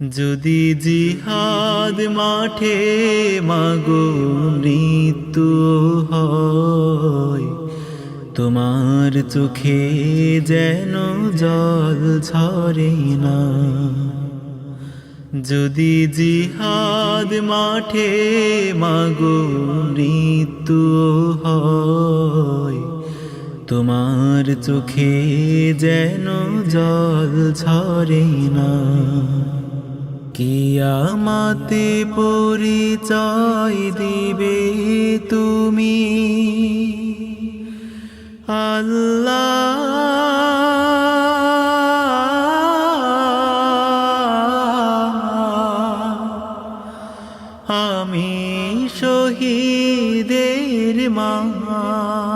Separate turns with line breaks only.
যদি জিহাদ মাঠে মাগো মৃত্যু হয়, তোমার চোখে যেন জল ঝরে না। যদি জিহাদ মাঠে মাগো মৃত্যু হয়, তোমার চোখে যেন জল ঝরে না। কিয়ামাতে পরিচয় দিবে তুমি। আল্লাহ আমি শহীদের মা।